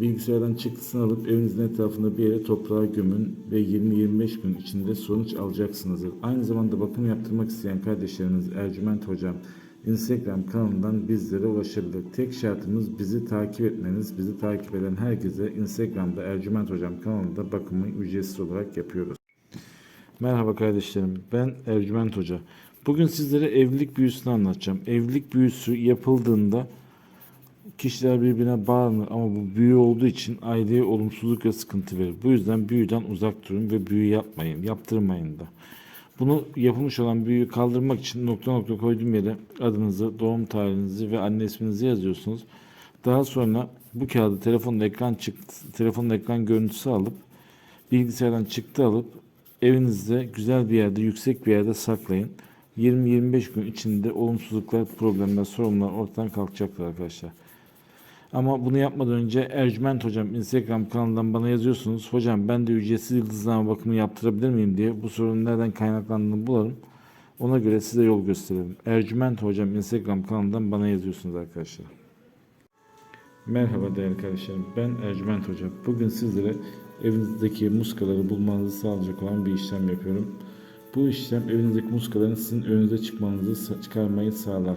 Bilgisayardan çıktısını alıp evinizin etrafında bir yere toprağa gömün ve 20-25 gün içinde sonuç alacaksınızdır. Aynı zamanda bakım yaptırmak isteyen kardeşlerimiz Ercüment Hocam Instagram kanalından bizlere ulaşabilir. Tek şartımız bizi takip etmeniz. Bizi takip eden herkese Instagram'da Ercüment Hocam kanalında bakımı ücretsiz olarak yapıyoruz. Merhaba kardeşlerim. Ben Ercüment Hoca. Bugün sizlere evlilik büyüsünü anlatacağım. Evlilik büyüsü yapıldığında kişiler birbirine bağlanır ama bu büyü olduğu için aileye olumsuzluk ve sıkıntı verir. Bu yüzden büyüden uzak durun ve büyü yapmayın, yaptırmayın da. Bunu yapılmış olan büyüyü kaldırmak için nokta nokta koyduğum yere adınızı, doğum tarihinizi ve anne isminizi yazıyorsunuz. Daha sonra bu kağıdı telefonun ekran çıktı, telefonun ekran görüntüsü alıp bilgisayardan çıktı alıp evinizde güzel bir yerde, yüksek bir yerde saklayın. 20-25 gün içinde olumsuzluklar, problemler, sorunlar ortadan kalkacaktır arkadaşlar. Ama bunu yapmadan önce Ercüment Hocam Instagram kanalından bana yazıyorsunuz. Hocam ben de ücretsiz yıldızlama bakımı yaptırabilir miyim diye bu sorunun nereden kaynaklandığını bulalım. Ona göre size yol gösterelim. Ercüment Hocam Instagram kanalından bana yazıyorsunuz arkadaşlar. Merhaba değerli kardeşlerim. Ben Ercüment Hoca. Bugün sizlere evinizdeki muskaları bulmanızı sağlayacak olan bir işlem yapıyorum. Bu işlem evinizdeki muskaların sizin önünüze çıkmanızı çıkarmayı sağlar.